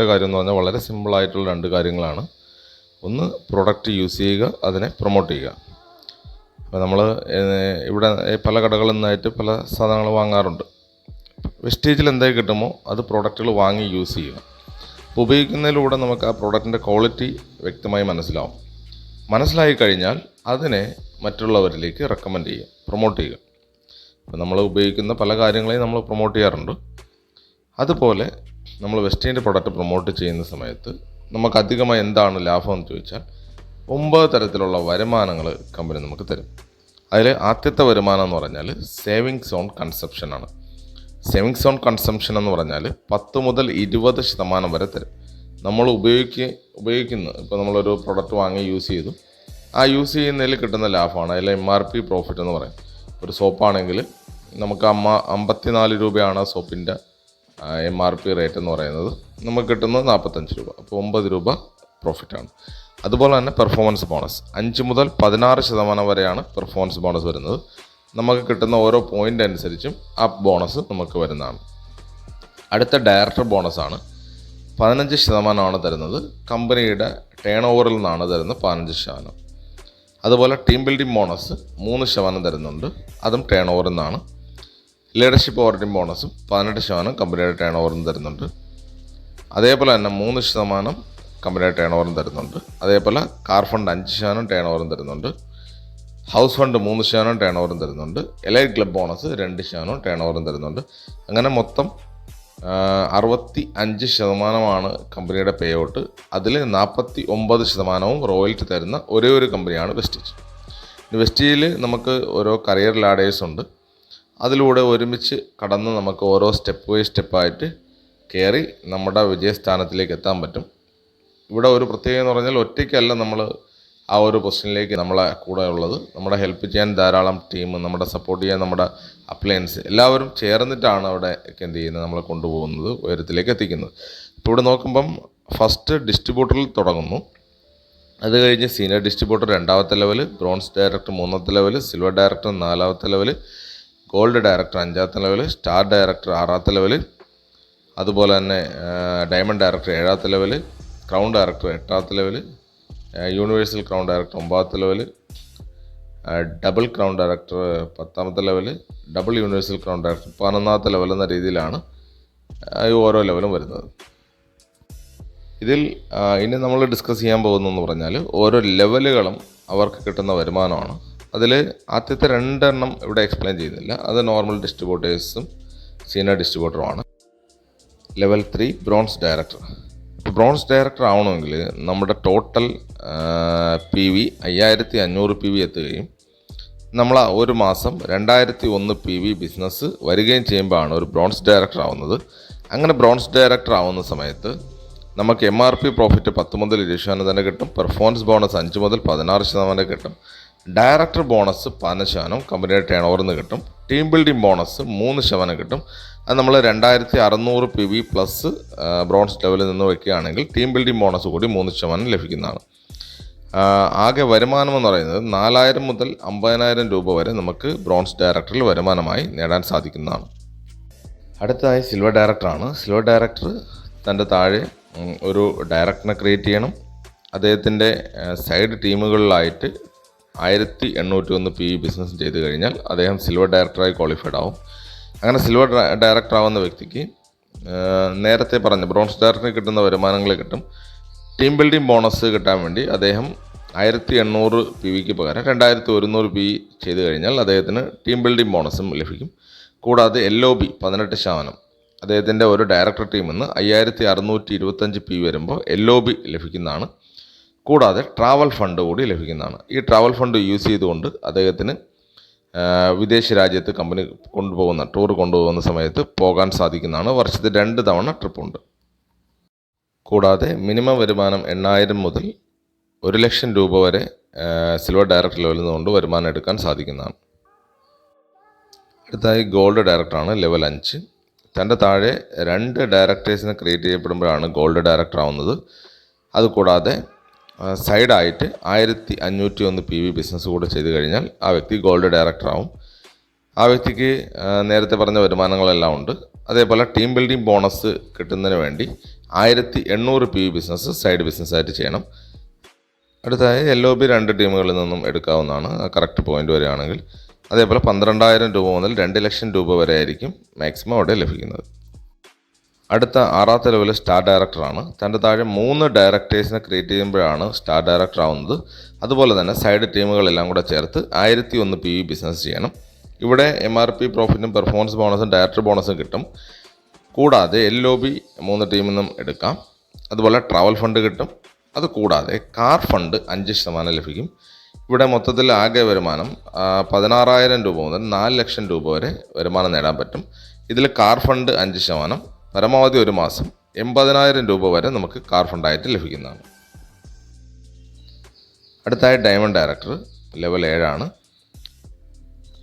ശ്രദ്ധിക്കേണ്ട കാര്യം എന്ന് പറഞ്ഞാൽ വളരെ സിമ്പിളായിട്ടുള്ള രണ്ട് കാര്യങ്ങളാണ്. ഒന്ന് പ്രൊഡക്റ്റ് യൂസ് ചെയ്യുക അതിനെ പ്രൊമോട്ട് ചെയ്യുക. അപ്പോൾ നമ്മൾ ഇവിടെ പല കടകളിൽ നിന്നായിട്ട് പല സാധനങ്ങൾ വാങ്ങാറുണ്ട്. വെസ്റ്റേജിൽ എന്തായി കിട്ടുമോ? അത് പ്രോഡക്റ്റുകൾ വാങ്ങി യൂസ് ചെയ്യുക. അപ്പോൾ ഉപയോഗിക്കുന്നതിലൂടെ നമുക്ക് ആ പ്രോഡക്റ്റിന്റെ ക്വാളിറ്റി വ്യക്തമായി മനസ്സിലാവും. മനസ്സിലായി കഴിഞ്ഞാൽ അതിനെ മറ്റുള്ളവരിലേക്ക് റെക്കമെൻഡ് ചെയ്യുക പ്രൊമോട്ട് ചെയ്യുക. അപ്പോൾ നമ്മൾ ഉപയോഗിക്കുന്ന പല കാര്യങ്ങളെയും നമ്മൾ പ്രൊമോട്ട് ചെയ്യാറുണ്ട്. അതുപോലെ നമ്മൾ വെസ്റ്റേന്റെ പ്രൊഡക്റ്റ് പ്രൊമോട്ട് ചെയ്യുന്ന സമയത്ത് നമുക്ക് അധികമായി എന്താണ് ലാഭം എന്ന് ചോദിച്ചാൽ ഒമ്പത് തരത്തിലുള്ള വരുമാനങ്ങൾ കമ്പനി നമുക്ക് തരും. അതിൽ ആദ്യത്തെ വരുമാനം എന്ന് പറഞ്ഞാൽ സേവിങ്സ് ഓൺ കൺസെപ്ഷൻ ആണ്. സേവിങ്സ് ഓൺ കൺസംഷൻ എന്ന് പറഞ്ഞാൽ പത്ത് മുതൽ ഇരുപത് ശതമാനം വരെ തരും. നമ്മൾ ഉപയോഗിക്കുക ഉപയോഗിക്കുന്ന ഇപ്പോൾ നമ്മളൊരു പ്രൊഡക്റ്റ് വാങ്ങി യൂസ് ചെയ്തു. ആ യൂസ് ചെയ്യുന്നതിൽ കിട്ടുന്ന ലാഭമാണ്. അതിൽ എം ആർ പി പ്രോഫിറ്റ് എന്ന് പറയും. ഒരു സോപ്പാണെങ്കിൽ നമുക്ക് അമ്മ അമ്പത്തിനാല് രൂപയാണ് ആ സോപ്പിന്റെ എം ആർ പി റേറ്റ് എന്ന് പറയുന്നത് നമുക്ക് കിട്ടുന്നത് നാൽപ്പത്തഞ്ച് രൂപ. അപ്പോൾ ഒമ്പത് രൂപ പ്രോഫിറ്റാണ് അതുപോലെ തന്നെ പെർഫോമൻസ് ബോണസ് അഞ്ച് മുതൽ പതിനാറ് ശതമാനം വരെയാണ് പെർഫോമൻസ് ബോണസ് വരുന്നത്. നമുക്ക് കിട്ടുന്ന ഓരോ പോയിന്റ് അനുസരിച്ചും ആ ബോണസ് നമുക്ക് വരുന്നതാണ്. അടുത്ത ഡയറക്ടർ ബോണസാണ് പതിനഞ്ച് ശതമാനമാണ് തരുന്നത്. കമ്പനിയുടെ ടേൺ ഓവറിൽ നിന്നാണ് തരുന്നത് പതിനഞ്ച് ശതമാനം. അതുപോലെ ടീം ബിൽഡിംഗ് ബോണസ് മൂന്ന് ശതമാനം തരുന്നുണ്ട്. അതും ടേൺ ഓവറിൽ നിന്നാണ്. ലീഡർഷിപ്പ് ഓവർഡിംഗ് ബോണസും പതിനെട്ട് ശതമാനം കമ്പനിയുടെ ടേൺ ഓവറും തരുന്നുണ്ട്. അതേപോലെ തന്നെ മൂന്ന് ശതമാനം കമ്പനിയുടെ ടേൺ ഓവറും തരുന്നുണ്ട്. അതേപോലെ കാർ ഫണ്ട് അഞ്ച് ശതമാനം ടേൺ ഓവറും തരുന്നുണ്ട്. ഹൗസ് ഫണ്ട് മൂന്ന് ശതമാനം ടേൺ ഓവറും തരുന്നുണ്ട്. എലൈറ്റ് ക്ലബ് ബോണസ് രണ്ട് ശതമാനം ടേൺ ഓവറും തരുന്നുണ്ട്. അങ്ങനെ മൊത്തം അറുപത്തി അഞ്ച് ശതമാനമാണ് കമ്പനിയുടെ പേ ഔട്ട് അതിൽ നാൽപ്പത്തി ഒമ്പത് ശതമാനവും റോയൽറ്റി തരുന്ന ഒരേ ഒരു കമ്പനിയാണ് വെസ്റ്റീജ് വെസ്റ്റീജിൽ നമുക്ക് ഓരോ കരിയർ ലാഡേഴ്സ് ഉണ്ട്. അതിലൂടെ ഒരുമിച്ച് കടന്ന് നമുക്ക് ഓരോ സ്റ്റെപ്പ് ബൈ സ്റ്റെപ്പായിട്ട് കയറി നമ്മുടെ വിജയസ്ഥാനത്തിലേക്ക് എത്താൻ പറ്റും. ഇവിടെ ഒരു പ്രത്യേകത എന്ന് പറഞ്ഞാൽ ഒറ്റയ്ക്കല്ല നമ്മൾ ആ ഒരു പൊസിഷനിലേക്ക് നമ്മളെ കൂടെ ഉള്ളത്. നമ്മുടെ ഹെൽപ്പ് ചെയ്യാൻ ധാരാളം ടീം നമ്മുടെ സപ്പോർട്ട് ചെയ്യാൻ നമ്മുടെ അപ്ലയൻസ് എല്ലാവരും ചേർന്നിട്ടാണ് അവിടെ എന്ത് ചെയ്യുന്നത് നമ്മളെ കൊണ്ടുപോകുന്നത് ഉയരത്തിലേക്ക് എത്തിക്കുന്നത്. ഇപ്പോൾ ഇവിടെ നോക്കുമ്പം ഫസ്റ്റ് ഡിസ്ട്രിബ്യൂട്ടറിൽ തുടങ്ങുന്നു. അത് കഴിഞ്ഞ് സീനിയർ ഡിസ്ട്രിബ്യൂട്ടർ രണ്ടാമത്തെ ലെവൽ ബ്രോൺസ് ഡയറക്ടർ മൂന്നാമത്തെ ലെവൽ സിൽവർ ഡയറക്ടർ നാലാമത്തെ ലെവൽ ഗോൾഡ് ഡയറക്ടർ അഞ്ചാമത്തെ ലെവൽ സ്റ്റാർ ഡയറക്ടർ ആറാമത്തെ ലെവൽ അതുപോലെ തന്നെ ഡയമണ്ട് ഡയറക്ടർ ഏഴാമത്തെ ലെവൽ ക്രൗൺ ഡയറക്ടർ എട്ടാമത്തെ ലെവൽ യൂണിവേഴ്സൽ ക്രൗൺ ഡയറക്ടർ ഒമ്പതാമത്തെ ലെവൽ ഡബിൾ ക്രൗൺ ഡയറക്ടർ പത്താമത്തെ level double universal crown director പതിനൊന്നാമത്തെ ലെവൽ എന്ന രീതിയിലാണ് ഈ ഓരോ ലെവലും വരുന്നത്. ഇതിൽ ഇനി നമ്മൾ ഡിസ്കസ് ചെയ്യാൻ പോകുന്നതെന്ന് പറഞ്ഞാൽ ഓരോ ലെവലുകളും അവർക്ക് കിട്ടുന്ന വരുമാനമാണ്. അതിൽ ആദ്യത്തെ രണ്ടെണ്ണം ഇവിടെ എക്സ്പ്ലെയിൻ ചെയ്യുന്നില്ല അത് നോർമൽ ഡിസ്ട്രിബ്യൂട്ടേഴ്സും സീനിയർ ഡിസ്ട്രിബ്യൂട്ടറുമാണ് ലെവൽ ത്രീ ബ്രോൺസ് ഡയറക്ടർ ഇപ്പോൾ ബ്രോൺസ് ഡയറക്ടർ ആവണമെങ്കിൽ നമ്മുടെ ടോട്ടൽ പി വി അയ്യായിരത്തി അഞ്ഞൂറ് പി വി എത്തുകയും നമ്മൾ ഒരു മാസം രണ്ടായിരത്തി ഒന്ന് പി വി ബിസിനസ് വരികയും ചെയ്യുമ്പോഴാണ് ഒരു ബ്രോൺസ് ഡയറക്ടർ ആവുന്നത്. അങ്ങനെ ബ്രോൺസ് ഡയറക്ടർ ആവുന്ന സമയത്ത് നമുക്ക് എം ആർ പി പ്രോഫിറ്റ് പത്ത് മുതൽ ഇരുപത് ശതമാനം തന്നെ കിട്ടും. പെർഫോമൻസ് ബോണസ് അഞ്ച് മുതൽ പതിനാറ് ശതമാനം കിട്ടും. ഡയറക്ടർ ബോണസ് പതിനഞ്ച് ശതമാനം കമ്പനിയുടെ ടേൺ ഓവറിൽ നിന്ന് കിട്ടും. ടീം ബിൽഡിംഗ് ബോണസ് മൂന്ന് ശതമാനം കിട്ടും. അത് നമ്മൾ രണ്ടായിരത്തി അറുന്നൂറ് പി വി പ്ലസ് ബ്രോൺസ് ലെവലിൽ നിന്ന് വയ്ക്കുകയാണെങ്കിൽ ടീം ബിൽഡിംഗ് ബോണസ് കൂടി മൂന്ന് ശതമാനം ലഭിക്കുന്നതാണ്. ആകെ വരുമാനം എന്ന് പറയുന്നത് നാലായിരം മുതൽ അമ്പതിനായിരം രൂപ വരെ നമുക്ക് ബ്രോൺസ് ഡയറക്ടറിൽ വരുമാനമായി നേടാൻ സാധിക്കുന്നതാണ്. അടുത്തതായി സിൽവർ ഡയറക്ടറാണ്. സിൽവർ ഡയറക്ടർ തന്റെ താഴെ ഒരു ഡയറക്ടറിനെ ക്രിയേറ്റ് ചെയ്യണം. അദ്ദേഹത്തിന്റെ സൈഡ് ടീമുകളിലായിട്ട് ആയിരത്തി എണ്ണൂറ്റി ഒന്ന് പി ബിസിനസ് ചെയ്ത് കഴിഞ്ഞാൽ അദ്ദേഹം സിൽവർ ഡയറക്ടറായി ക്വാളിഫൈഡ് ആവും. അങ്ങനെ സിൽവർ ഡയറക്ടർ ആവുന്ന വ്യക്തിക്ക് നേരത്തെ പറഞ്ഞ ബ്രോൺസ് ഡയറക്ടറിന് കിട്ടുന്ന വരുമാനങ്ങൾ കിട്ടും. ടീം ബിൽഡിംഗ് ബോണസ് കിട്ടാൻ വേണ്ടി അദ്ദേഹം ആയിരത്തി എണ്ണൂറ് പി വിക്ക് പകരം രണ്ടായിരത്തി ഒരുന്നൂറ് പി ചെയ്ത് കഴിഞ്ഞാൽ അദ്ദേഹത്തിന് ടീം ബിൽഡിംഗ് ബോണസും ലഭിക്കും. കൂടാതെ എൽ ഒ ബി പതിനെട്ട് ശതമാനം. അദ്ദേഹത്തിന്റെ ഒരു ഡയറക്ടർ ടീമിൽ നിന്ന് അയ്യായിരത്തി അറുന്നൂറ്റി ഇരുപത്തഞ്ച് പി വരുമ്പോൾ എൽ ഒ ബി ലഭിക്കുന്നതാണ്. കൂടാതെ ട്രാവൽ ഫണ്ട് കൂടി ലഭിക്കുന്നതാണ്. ഈ ട്രാവൽ ഫണ്ട് യൂസ് ചെയ്തുകൊണ്ട് അദ്ദേഹത്തിന് വിദേശ രാജ്യത്ത് കമ്പനി കൊണ്ടുപോകുന്ന ടൂർ കൊണ്ടുപോകുന്ന സമയത്ത് പോകാൻ സാധിക്കുന്നതാണ്. വർഷത്തിൽ രണ്ട് തവണ ട്രിപ്പുണ്ട്. കൂടാതെ മിനിമം വരുമാനം എണ്ണായിരം മുതൽ ഒരു ലക്ഷം രൂപ വരെ സിൽവർ ഡയറക്ടർ ലെവലിൽ നിന്നുകൊണ്ട് വരുമാനം എടുക്കാൻ സാധിക്കുന്നതാണ്. അടുത്തായി ഗോൾഡ് ഡയറക്ടറാണ് ലെവൽ അഞ്ച്. തന്റെ താഴെ രണ്ട് ഡയറക്ടേഴ്സിനെ ക്രിയേറ്റ് ചെയ്യപ്പെടുമ്പോഴാണ് ഗോൾഡ് ഡയറക്ടർ ആവുന്നത് അതുകൂടാതെ സൈഡായിട്ട് ആയിരത്തി അഞ്ഞൂറ്റി ഒന്ന് പി വി ബിസിനസ് കൂടെ ചെയ്ത് കഴിഞ്ഞാൽ ആ വ്യക്തി ഗോൾഡ് ഡയറക്ടറാവും. ആ വ്യക്തിക്ക് നേരത്തെ പറഞ്ഞ വരുമാനങ്ങളെല്ലാം ഉണ്ട്. അതേപോലെ ടീം ബിൽഡിംഗ് ബോണസ് കിട്ടുന്നതിന് വേണ്ടി ആയിരത്തി എണ്ണൂറ് പി വി ബിസിനസ് സൈഡ് ബിസിനസ്സായിട്ട് ചെയ്യണം. അടുത്തായി എൽ ഒ ബി രണ്ട് ടീമുകളിൽ നിന്നും എടുക്കാവുന്നതാണ്. കറക്റ്റ് പോയിന്റ് വരികയാണെങ്കിൽ അതേപോലെ പന്ത്രണ്ടായിരം രൂപ മുതൽ രണ്ട് ലക്ഷം രൂപ വരെ ആയിരിക്കും മാക്സിമം അവിടെ ലഭിക്കുന്നത്. അടുത്ത ആറാമത്തെ ലെവൽ സ്റ്റാർ ഡയറക്ടറാണ് തന്റെ താഴെ മൂന്ന് ഡയറക്ടേഴ്സിനെ ക്രിയേറ്റ് ചെയ്യുമ്പോഴാണ് സ്റ്റാർ ഡയറക്ടർ ആവുന്നത്. അതുപോലെ തന്നെ സൈഡ് ടീമുകളെല്ലാം കൂടെ ചേർത്ത് ആയിരത്തി ഒന്ന് പി വി ബിസിനസ് ചെയ്യണം. ഇവിടെ എം ആർ പി പ്രോഫിറ്റും പെർഫോമൻസ് ബോണസും ഡയറക്ടർ ബോണസും കിട്ടും. കൂടാതെ എൽ ഒ ബി മൂന്ന് ടീമിൽ നിന്നും എടുക്കാം. അതുപോലെ ട്രാവൽ ഫണ്ട് കിട്ടും. അത് കൂടാതെ കാർ ഫണ്ട് അഞ്ച് ശതമാനം ലഭിക്കും. ഇവിടെ മൊത്തത്തിൽ ആകെ വരുമാനം പതിനാറായിരം രൂപ മുതൽ നാല് ലക്ഷം രൂപ വരെ വരുമാനം നേടാൻ പറ്റും. ഇതിൽ കാർ ഫണ്ട് അഞ്ച് ശതമാനം പരമാവധി ഒരു മാസം എൺപതിനായിരം രൂപ വരെ നമുക്ക് കാർ ഫണ്ടായിട്ട് ലഭിക്കുന്നതാണ്. അടുത്തായി ഡയമണ്ട് ഡയറക്ടർ ലെവൽ ഏഴാണ്.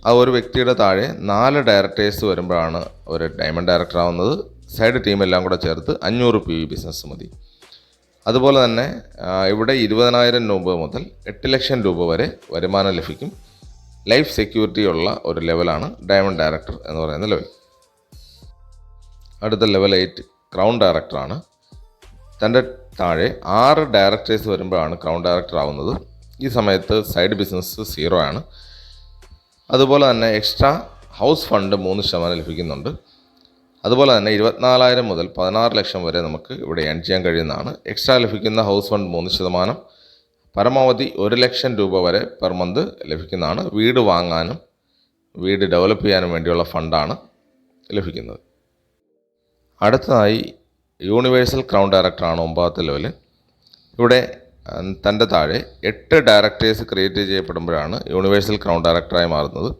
ആ ഒരു വ്യക്തിയുടെ താഴെ നാല് ഡയറക്ടേഴ്സ് വരുമ്പോഴാണ് ഒരു ഡയമണ്ട് ഡയറക്ടർ ആവുന്നത്. സൈഡ് ടീമെല്ലാം കൂടെ ചേർത്ത് അഞ്ഞൂറ് പി ബിസിനസ് മതി. അതുപോലെ തന്നെ ഇവിടെ ഇരുപതിനായിരം രൂപ മുതൽ എട്ട് ലക്ഷം രൂപ വരെ വരുമാനം ലഭിക്കും. ലൈഫ് സെക്യൂരിറ്റി ഉള്ള ഒരു ലെവലാണ് ഡയമണ്ട് ഡയറക്ടർ എന്ന് പറയുന്ന ലെവൽ. അടുത്ത ലെവൽ എയ്റ്റ് ക്രൗൺ ഡയറക്ടറാണ് തന്റെ താഴെ ആറ് ഡയറക്ടേഴ്സ് വരുമ്പോഴാണ് ക്രൗൺ ഡയറക്ടർ ആവുന്നത്. ഈ സമയത്ത് സൈഡ് ബിസിനസ് സീറോ ആണ്. അതുപോലെ തന്നെ എക്സ്ട്രാ ഹൗസ് ഫണ്ട് മൂന്ന് ശതമാനം ലഭിക്കുന്നുണ്ട്. അതുപോലെ തന്നെ ഇരുപത്തിനാലായിരം മുതൽ പതിനാറ് ലക്ഷം വരെ നമുക്ക് ഇവിടെ ഏൺ ചെയ്യാൻ കഴിയുന്നതാണ്. എക്സ്ട്രാ ലഭിക്കുന്ന ഹൗസ് ഫണ്ട് മൂന്ന് ശതമാനം പരമാവധി ഒരു ലക്ഷം രൂപ വരെ പെർ മന്ത് ലഭിക്കുന്നതാണ്. വീട് വാങ്ങാനും വീട് ഡെവലപ്പ് ചെയ്യാനും വേണ്ടിയുള്ള ഫണ്ടാണ് ലഭിക്കുന്നത്. അടുത്തതായി യൂണിവേഴ്സൽ ക്രൗൺ ഡയറക്ടറാണ് ഒമ്പതാമത്തെ ലെവൽ. ഇവിടെ തന്റെ താഴെ എട്ട് ഡയറക്ടേഴ്സ് ക്രിയേറ്റ് ചെയ്യപ്പെടുമ്പോഴാണ് യൂണിവേഴ്സൽ ക്രൗൺ ഡയറക്ടറായി മാറുന്നത്.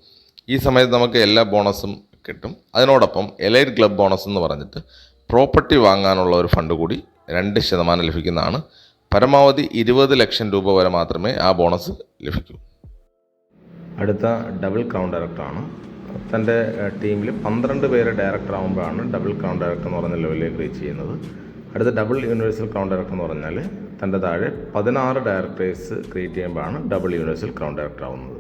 ഈ സമയത്ത് നമുക്ക് എല്ലാ ബോണസും കിട്ടും. അതിനോടൊപ്പം എലൈറ്റ് ക്ലബ് ബോണസ് എന്ന് പറഞ്ഞിട്ട് പ്രോപ്പർട്ടി വാങ്ങാനുള്ള ഒരു ഫണ്ട് കൂടി രണ്ട് ശതമാനം ലഭിക്കുന്നതാണ്. പരമാവധി ഇരുപത് ലക്ഷം രൂപ വരെ മാത്രമേ ആ ബോണസ് ലഭിക്കൂ. അടുത്ത ഡബിൾ ക്രൗൺ ഡയറക്ടറാണ് തന്റെ ടീമിൽ പന്ത്രണ്ട് പേര് ഡയറക്ടർ ആകുമ്പോഴാണ് ഡബിൾ ക്രൗൺ ഡയറക്ടർ എന്ന് പറഞ്ഞ ലെവലിലേക്ക് റീച്ച് ചെയ്യുന്നത്. അടുത്ത ഡബിൾ യൂണിവേഴ്സൽ ക്രൗൺ ഡയറക്ടർ എന്ന് പറഞ്ഞാൽ തന്റെ താഴെ പതിനാറ് ഡയറക്ടേഴ്സ് ക്രിയേറ്റ് ചെയ്യുമ്പോഴാണ് ഡബിൾ യൂണിവേഴ്സൽ ക്രൗൺ ഡയറക്ടർ ആവുന്നത്.